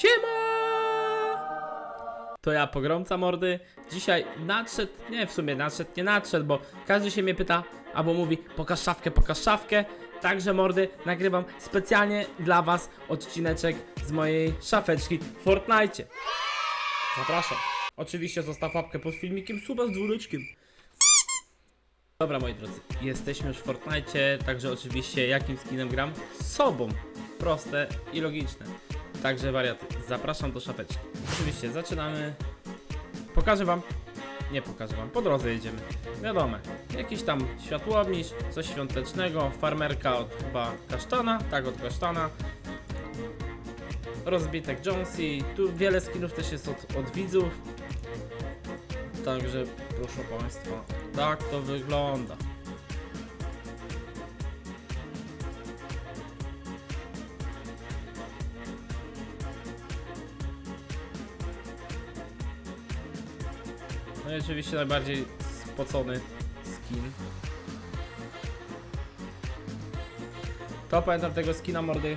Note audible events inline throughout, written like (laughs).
Siema! To ja, pogromca mordy. Dzisiaj nadszedł, nie w sumie nadszedł, nie nadszedł, bo każdy się mnie pyta, albo mówi pokaż szafkę, pokaż szafkę. Także mordy, nagrywam specjalnie dla was odcineczek z mojej szafeczki w Fortnite. Zapraszam. Oczywiście zostaw łapkę pod filmikiem, suba z dzwoneczkiem. Dobra moi drodzy, jesteśmy już w Fortnite, także oczywiście jakim skinem gram? Sobą. Proste i logiczne. Także wariaty, zapraszam do szafeczki. Oczywiście zaczynamy. Pokażę wam. Nie pokażę wam, po drodze jedziemy. Wiadomo, jakiś tam światłowniś, coś świątecznego, farmerka od chyba kasztana, tak od kasztana. Rozbitek Jonesy, tu wiele skinów też jest od, od widzów. Także proszę Państwa, tak to wygląda. Oczywiście najbardziej spocony skin. To pamiętam tego skina mordy.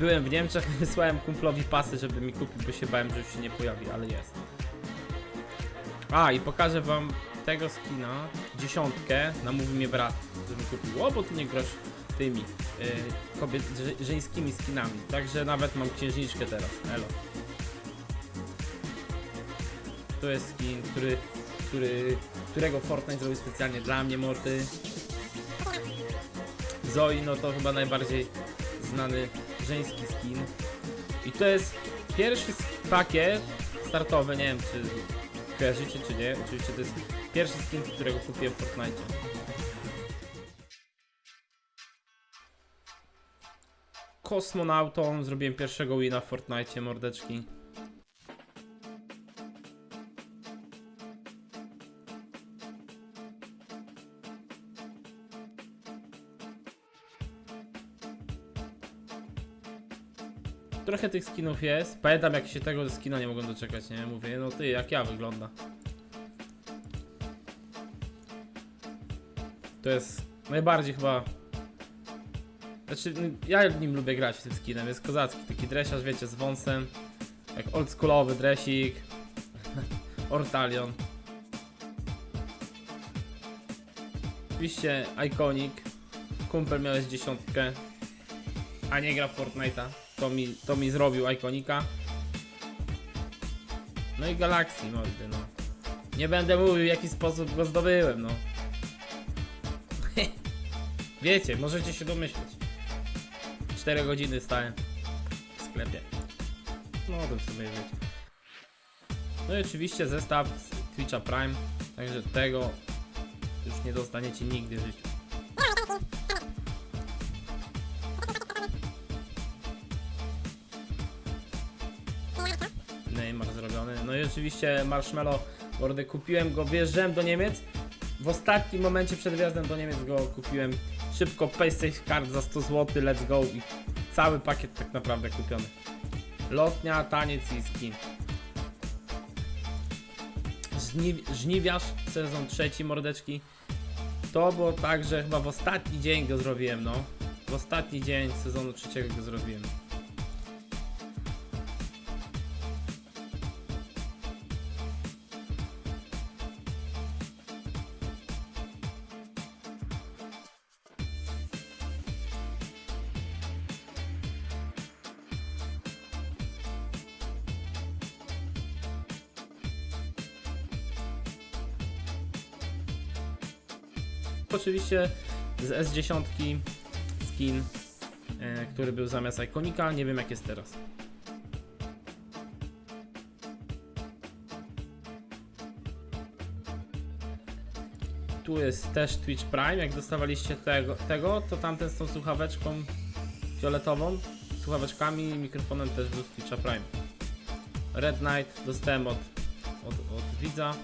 Byłem w Niemczech, (laughs) wysłałem kumplowi pasy, żeby mi kupił, bo się bałem, że już się nie pojawi, ale jest. A i pokażę wam tego skina, dziesiątkę, namówił mnie brat, żebym kupił. O, bo nie grasz tymi yy, kobiet, że- żeńskimi skinami. Także nawet mam księżniczkę teraz. Elo. To jest skin, który, który, którego Fortnite zrobił specjalnie dla mnie, mordy. Zoe, no to chyba najbardziej znany żeński skin. I to jest pierwszy pakiet startowy, nie wiem czy kojarzycie czy nie. Oczywiście to jest pierwszy skin, którego kupiłem w Fortnite. Kosmonautą zrobiłem pierwszego wina w Fortnite, mordeczki. Trochę tych skinów jest. Pamiętam jak się tego skina nie mogłem doczekać, nie? Mówię, no ty, jak ja wygląda. To jest najbardziej chyba... Znaczy, ja nim lubię grać tym skinem, jest kozacki, taki dresiarz, wiecie, z wąsem. Jak oldschoolowy dresik. (laughs) Ortalion. Oczywiście Iconic. Kumpel miałeś dziesiątkę, a nie gra w Fortnite'a. To mi, to mi zrobił Iconika. No i Galaxy, mordy, no. Nie będę mówił, w jaki sposób go zdobyłem, no. (laughs) Wiecie, możecie się domyśleć. 4 godziny stałem w sklepie. No, to w sumie wiecie. No i oczywiście zestaw z Twitcha Prime. Także tego już nie dostaniecie nigdy w życiu. Oczywiście Marshmallow Mordy kupiłem go, wjeżdżałem do Niemiec. W ostatnim momencie przed wjazdem do Niemiec go kupiłem. Szybko PaySafe Card za 100 zł, let's go i cały pakiet tak naprawdę kupiony. Lotnia, taniec i skin. Żni- żniwiarz, sezon trzeci, mordeczki. To było tak, że chyba w ostatni dzień go zrobiłem, no. W ostatni dzień sezonu trzeciego go zrobiłem. Oczywiście z S10 skin, e, który był zamiast Iconika, nie wiem jak jest teraz. Tu jest też Twitch Prime, jak dostawaliście tego, tego to tamten z tą słuchaweczką fioletową, słuchaweczkami i mikrofonem też był z Twitcha Prime. Red Knight dostałem od, od, od widza.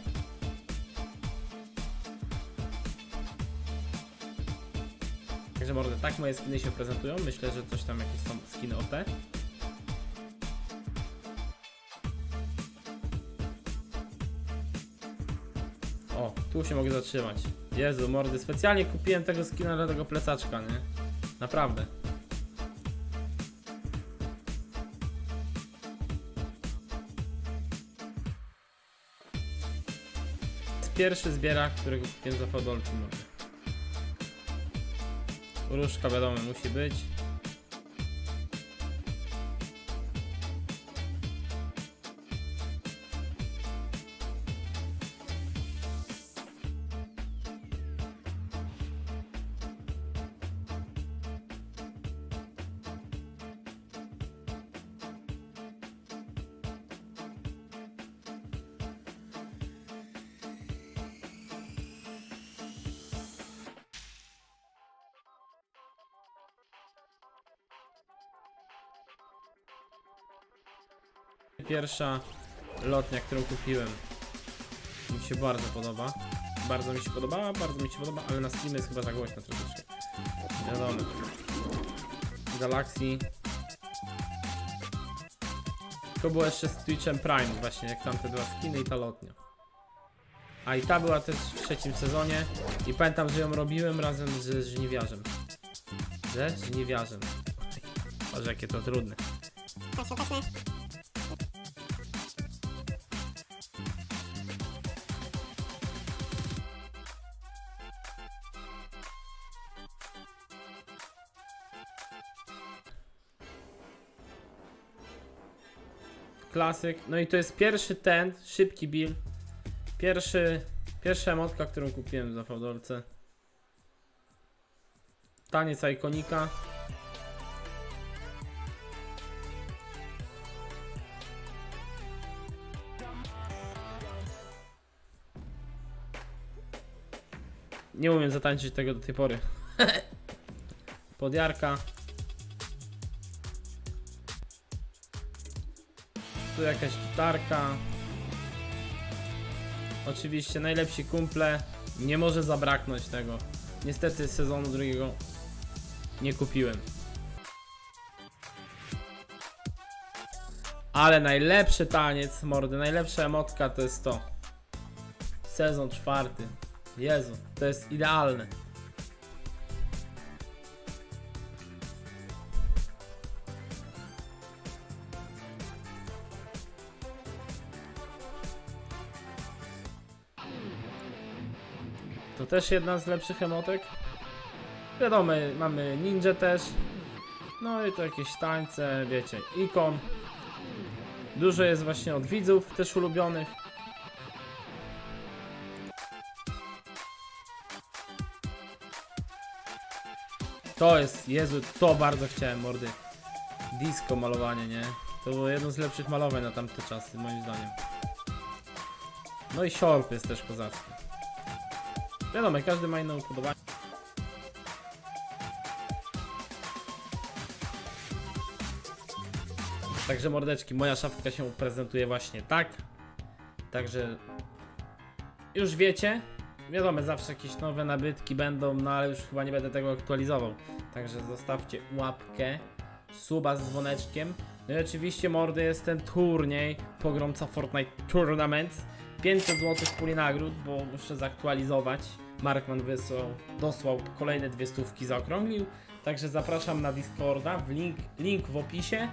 Także mordę, tak moje skiny się prezentują. Myślę, że coś tam jakieś są skiny OP. O, tu się mogę zatrzymać. Jezu, mordy, specjalnie kupiłem tego skina dla tego plecaczka, nie? Naprawdę. Pierwszy zbierak, którego kupiłem za Fodolczy, mordy. Różka wiadomo musi być. Pierwsza lotnia, którą kupiłem. Mi się bardzo podoba. Bardzo mi się podobała, bardzo mi się podoba, ale na Steamie jest chyba za głośno troszeczkę. Wiadomo. Galaxy. To było jeszcze z Twitchem Prime właśnie, jak tamte dwa skiny i ta lotnia. A i ta była też w trzecim sezonie i pamiętam, że ją robiłem razem z żniwiarzem. Ze żniwiarzem. Boże, jakie to trudne. Tak, świąteczne. Klasyk. No i to jest pierwszy ten, szybki build. Pierwszy, pierwsza emotka, którą kupiłem za fałdolce. Taniec ikonika. Nie umiem zatańczyć tego do tej pory. (laughs) Podjarka. Tu jakaś gitarka. Oczywiście najlepsi kumple. Nie może zabraknąć tego. Niestety sezonu drugiego nie kupiłem. Ale najlepszy taniec, mordy, najlepsza emotka to jest to. Sezon czwarty. Jezu, to jest idealne. To też jedna z lepszych emotek. Wiadomo, mamy ninja też. No i to jakieś tańce, wiecie, ikon. Dużo jest właśnie od widzów też ulubionych. To jest, Jezu, to bardzo chciałem, mordy. Disco malowanie, nie? To było jedno z lepszych malowań na tamte czasy, moim zdaniem. No i Shorp jest też kozacki. Wiadomo, każdy ma inne upodobanie. Także mordeczki, moja szafka się prezentuje właśnie tak. Także już wiecie. Wiadomo, zawsze jakieś nowe nabytki będą, no ale już chyba nie będę tego aktualizował. Także zostawcie łapkę, suba z dzwoneczkiem. No i oczywiście mordy jest ten turniej, pogromca Fortnite Tournament. 500 zł w puli nagród, bo muszę zaktualizować. Markman wysłał, dosłał kolejne dwie stówki, zaokrąglił. Także zapraszam na Discorda, w link, link w opisie.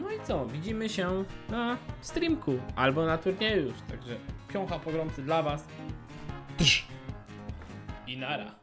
No i co, widzimy się na streamku albo na turnieju już. Także piącha pogromcy dla Was. I nara.